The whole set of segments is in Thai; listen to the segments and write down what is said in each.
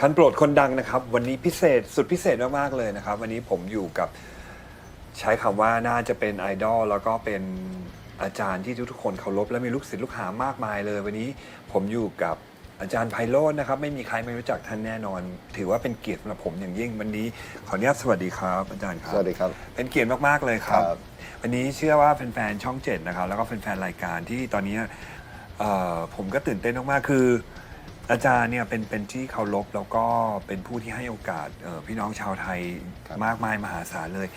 คันโปรดคนดังนะครับ วันนี้พิเศษสุดพิเศษมากๆเลยนะครับ วันนี้ผมอยู่กับใช้คำว่าน่าจะเป็นไอดอลแล้วก็เป็นอาจารย์ที่ทุกๆคนเคารพและมีลูกศิษย์ลูกหามากมายเลย วันนี้ผมอยู่กับอาจารย์ไพโรจน์นะครับ ไม่มีใครไม่รู้จักท่านแน่นอน ถือว่าเป็นเกียรติสำหรับผมอย่างยิ่งวันนี้ขออนุญาตสวัสดีครับ อาจารย์ครับ สวัสดีครับ เป็นเกียรติมากๆเลยครับ ครับ วันนี้เชื่อว่าแฟนๆช่องเจ็ดนะครับแล้วก็แฟนๆรายการที่ตอนนี้เอ่อผมก็ตื่นเต้นมากๆคือ อาจารย์เนี่ยเป็นเป็นที่เคารพแล้วก็เป็นผู้ที่ให้โอกาสเอ่อพี่น้องชาวไทยครับมากมายมหาศาลเลย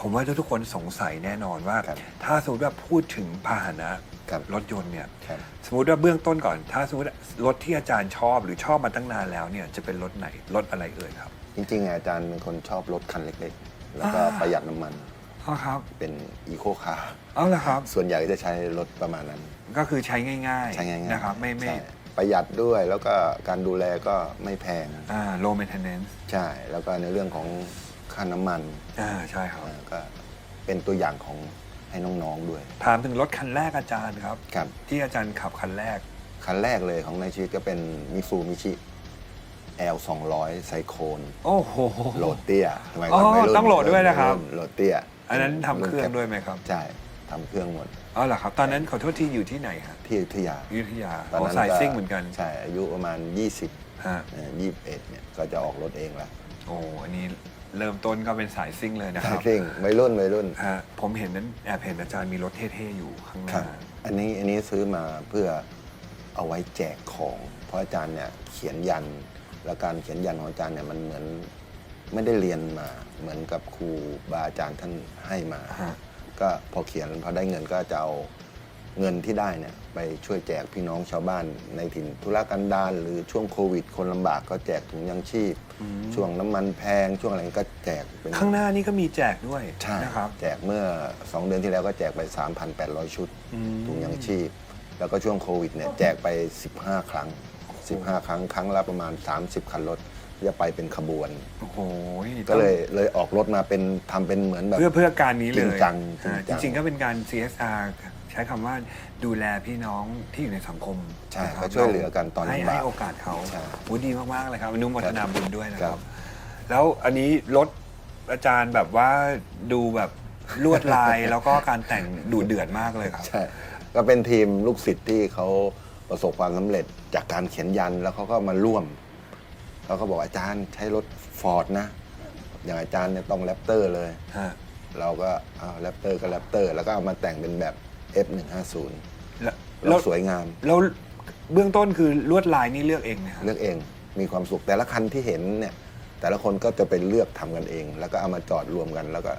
ผมว่าทุกๆคนสงสัยแน่นอนว่า ครับถ้าสมมติว่าพูดถึงพาหนะครับ รถยนต์เนี่ยครับสมมติว่าเบื้องต้นก่อน ถ้าสมมติรถที่อาจารย์ชอบหรือชอบมาตั้งนานแล้วเนี่ยจะเป็นรถไหนรถอะไรเอ่ยครับ จริงๆอาจารย์เป็นคนชอบรถคันเล็กๆ แล้วก็อ่า ประหยัดน้ำมันอ๋อครับเป็นอีโคคาร์เอาละครับ ส่วนใหญ่จะใช้รถประมาณนั้น ก็คือใช้ง่ายใช้ง่ายๆนะครับไม่ไม่ใช่ ประหยัดด้วย แล้วก็การดูแลก็ไม่แพง อ่า low maintenance ใช่ แล้วก็ในเรื่องของค่าน้ำมันอ่าใช่ครับ อ่าก็เป็นตัวอย่างของให้น้อง ๆ ด้วย ถามถึงรถคันแรกอาจารย์ครับ ครับ ที่อาจารย์ขับคันแรก คันแรกเลยของในชีวิตก็เป็นมิฟูมิชิ L 2 0 0ไซโคนโอ้โห โหลดเตี้ยสมัยอ๋ก่ออนวัรุ่นต้องโหลดด้วยนะครับ โหลดเตี้ยอันนั้นทำเครื่องด้วยไหมครับ ใช่ ทำเครื่องหมดอ๋อเหรอครับ ตอนนั้นขอโทษที่อยู่ที่ไหนฮะที่อยุธยาอยุธยาตอนโอ้นั้นสายก็ซิ่งเหมือนกันใช่อายุประมาณ 20ฮะเอ่อ21เนี่ยก็จะออกรถเองแล้วโอ้อันนี้เริ่มต้นก็เป็นสายซิ่งเลยนะคใช่รับซิ่งวัยรุ่นวัยรุ่นฮะผมเห็นนั้นแอบเห็นอาจารย์มีรถเท่ๆอยู่ข้างหครัน้าบ อันนี้อันนี้ซื้อมาเพื่อเอาไว้แจกของ เพราะอาจารย์เนี่ยเขียนยันแล้วการเขียนยันของอาจารย์เนี่ยมันเหมือนไม่ได้เรียนมา เหมือนกับครูบาอาจารย์ท่านให้มา ฮะ ก็พอเขียนพอได้เงินก็จะเอาเงินที่ได้เนี่ยไปช่วยแจกพี่น้องชาวบ้านในถิ่นธุรกันดารหรือช่วงโควิด คนลำบากก็แจกถุงยังชีพ ช่วงน้ำมันแพงช่วงอะไรก็แจกเป็นข้างหน้านี่ก็มีแจกด้วยใช่นะครับ แจกเมื่อ 2 เดือนที่แล้วก็แจกไป 3,800 ชุดอืม ถุงยังชีพ แล้วก็ช่วงโควิดเนี่ยแจกไป 15 ครั้ง 15 ครั้งครั้งละประมาณ 30 คันรถ จะไปเป็นขบวน โอ้โหก็เลยเลยออกรถมาเป็นทำเป็นเหมือนแบบเพื่อเพื่อการนี้เลยจริงจังอ่าจริงจังจริง ๆ ก็เป็นการ CSR ใช้คำว่าดูแลพี่น้องที่อยู่ในสังคมใช่นะครับก็ช่วยเหลือกันตอนให้ลำบากให้โอกาสเขาใช่วุดีมากๆเลยครับอนุโมทนาบุญด้วยนะคครัรับ บ แล้วอันนี้รถอาจารย์แบบว่าดูแบบลวดลาย แล้วก็การแต่งดูเดือดมากเลยครับ ใช่ก็เป็นทีมลูกศิษย์ที่เขาประสบความสำเร็จจากการเขียนยันแล้วเขาก็มาร่วม เขาก็บอกอาจารย์ใช้รถฟอร์ดนะ อย่างอาจารย์เนี่ยต้องแรปเตอร์เลย ฮะเราก็เอาแรปเตอร์ก็แรปเตอร์ แล้วก็เอามาแต่งเป็นแบบ F150 แล้วแล้แล้ววสวยงาม แล้วเบื้องต้นคือลวดลายนี่เลือกเองนะครับ เลือกเองมีความสุขแต่ละคันที่เห็นเนี่ยแต่ละคนก็จะไปเลือกทำกันเอง แล้วก็เอามาจอดรวมกัน แล้วก็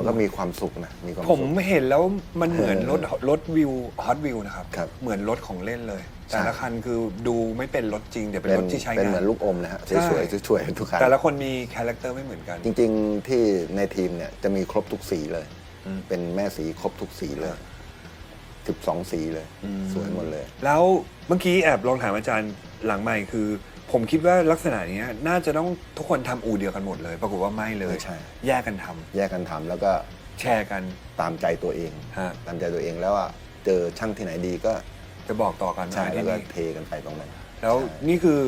มันก็มีความสุขนะมีความผมสุขเห็นแล้วมันเหมือนเออรถรถวิวฮอตวิวนะครับ ครับเหมือนรถของเล่นเลย ใช่ แต่ละคันคือดูไม่เป็นรถจริงเดี๋ยวเป็นรถที่ใช้เป็นงาเหมือน นลูกอมนะฮะใช่สวยๆสวยๆทุกคันแต่ละคนมีคาแรคเตอร์ไม่เหมือนกัน จริง ๆ ที่ในทีมเนี่ยจะมีครบทุกสีเลย อืม เป็นแม่สีครบทุกสีเลยสิบสองสีเลยอืมสวยหมดเลย แล้วเมื่อกี้แอบลองถามอาจารย์หลังใหม่คือ ผมคิดว่าลักษณะเนี้ยน่าจะต้องทุกคนทำอู่เดียวกันหมดเลย ปรากฏว่าไม่เลย ใช่ แยกกันทำแยกกันทำแล้วก็แชร์กันตามใจตัวเอง ฮะตามใจตัวเองแล้วว่าเจอช่างที่ไหนดีก็จะบอกต่อกันใช่มาแล้ที่วก็นี่เทกันไปตรงนั้น แล้วใช่นี่คือ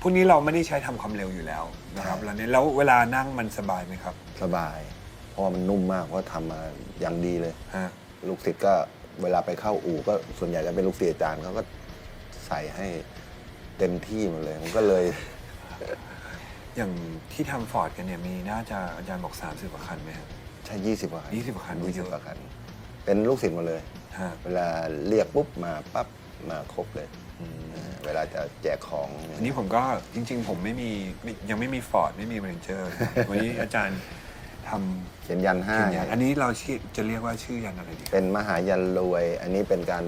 พวกนี้เราไม่ได้ใช้ทำความเร็วอยู่แล้วนะครับใช่ แล้วเนี่ยแล้วเวลานั่งมันสบายไหมครับสบาย เพราะว่ามันนุ่มมากเพราะทำมาอย่างดีเลย ฮะลูกศิษย์ก็เวลาไปเข้าอู่ก็ส่วนใหญ่จะเป็นลูกศิษย์อาจารย์เขาก็ใส่ให้ เต็มที่หมดเลย มันก็เลย อย่างที่ทำฟอร์ดกันเนี่ยมีน่าจะอาจารย์บอก 30กว่าคันไหมครับ ใช่ยี่สิบกว่าคัน20กว่าคันยี่สิบเยอะกว่าคัน เป็นลูกศิษย์หมดเลย ฮะเวลาเรียกปุ๊บมาปั๊บมาครบเลยอืมเออเวลาจะแจกของอันนี้ผมก็จริง ๆ ผมไม่มีไม่ยังไม่มีฟอร์ดไม่มีเรนเจอร์ วันนี้อาจารย์ทเขียนยันำห้า เขียนยันอันนี้เราชื่อจะเรียกว่าชื่อยันอะไรดีเป็นมหายันรวย อันนี้เป็นการ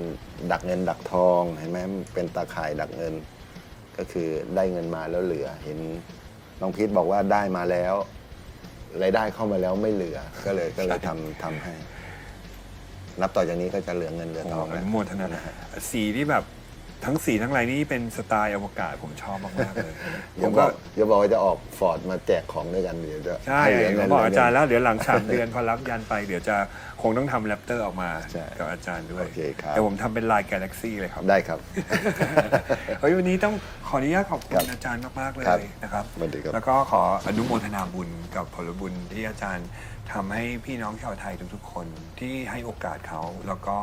ดักเงินดักทองเห็นไหมเป็นตาข่ายดักเงิน ก็คือได้เงินมาแล้วเหลือ เห็นน้องพีทบอกว่าได้มาแล้วรายได้เข้ามาแล้วไม่เหลือ ก็เลยก็เลยทำทำให้ นับต่อจากนี้ก็จะเหลือเงินเหลือโอ้ทองอแล้ว นุโมทนาสีที่แบบ ทั้งสีทั้งลายนี่เป็นสไตล์อวกาศผมชอบมากๆเลยอผย่ามบก็อกอย่าบอกว่าจะออกฟอร์ดมาแจกของด้วยกันเดี๋ยวจะใช่ห้เหลืผมงินบอกอาจารย์เหแล้วเดี๋ยวหลังสามเดือนพอรับยันไปเดี๋ยวจะคงต้องทำแรปเตอร์ออกมาใช่กับอาจารย์ด้วยโอเคครับเดี๋ยวผมทำเป็นลายกาแล็กซี่เลยครับได้ครับเฮ้ยวันนี้ต้องขออนุญาตขอบคุครัณบอาจารย์มากๆเลยครับนะครับสวัสดีครับแล้วก็ขออนุโมทนาบุญกับผลบุญที่อาจารย์ทำให้พี่น้องชาวไทยทุกๆคนที่ให้โอกาสเขาแล้วก็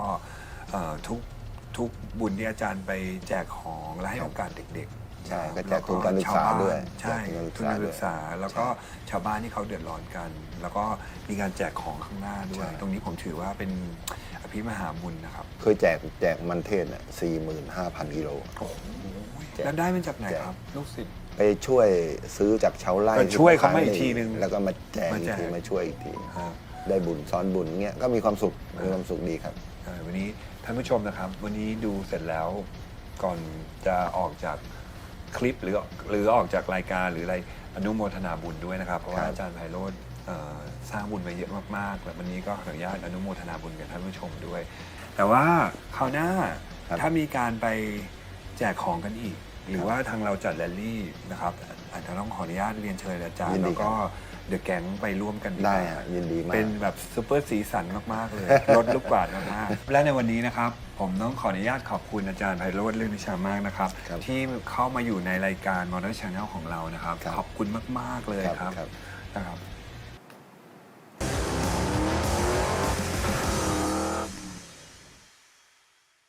เอ่อทุก ทุกบุญที่อาจารย์ไปแจกของและให้โอกาสเด็กๆใช่ก็แจกล้วทุนการศึกษาด้วยใช่แจกทุทุนนกาการรศึศึกกษาษาแล้วก็ชาวบ้านที่เขาเดือดร้อนกัน แล้วก็มีการแจกของข้างหน้าด้วย ใช่ ตรงนี้ผมถือว่าเป็นอภิมหาบุญนะครับเคยแจกแจกมันเทศเนี่ยสี่หมื่นห้าพันกิโล โอ้โหแจก แล้วได้มาจากไหนแจกครับ ลูกศิษย์ ไปช่วยซื้อจากชาวไร่ก็ช่วยเขามาอีกทีนึงแล้วก็มาแจกมาอีแจกกทีมาช่วยอีกทีอ่า ได้บุญซ้อนบุญเงี้ยก็มีความสุขมีความสุขดีครับ ใช่วันนี้ท่านผู้ชมนะครับ วันนี้ดูเสร็จแล้วก่อนจะออกจากคลิปหรือหรือออกจากรายการหรืออะไรอนุโมทนาบุญด้วยนะครับ เพราะว่าครับ อาจารย์ไพโรธเอ่อสร้างบุญมาเยอะมากๆและวันนี้ก็ขออนุญาตอนุโมทนาบุญกับท่านผู้ชมด้วย แต่ว่าคราวหน้าครับถ้ามีการไปแจกของกันอีก หรือว่าทางเราจัดแรลลี่นะครับอาจจะต้องขออนุญาตเรียนเชิญอาจารย์แล้วก็เดอะแก๊งไปร่วมกันดีกว่าได้ฮะยินดีมาก เป็นแบบซูเปอร์สีสันมาก ๆ เลยลดลูกกวาดมากๆและในวันนี้นะครับ ผมต้องขออนุญาตขอบคุณอาจารย์ไพโรธเรื่องวิชามากนะครับ ครับที่เข้ามาอยู่ในรายการ Modern Channel ของเรานะครับ ครับขอบคุณมาก ๆ เลยครับครับครับนะครับ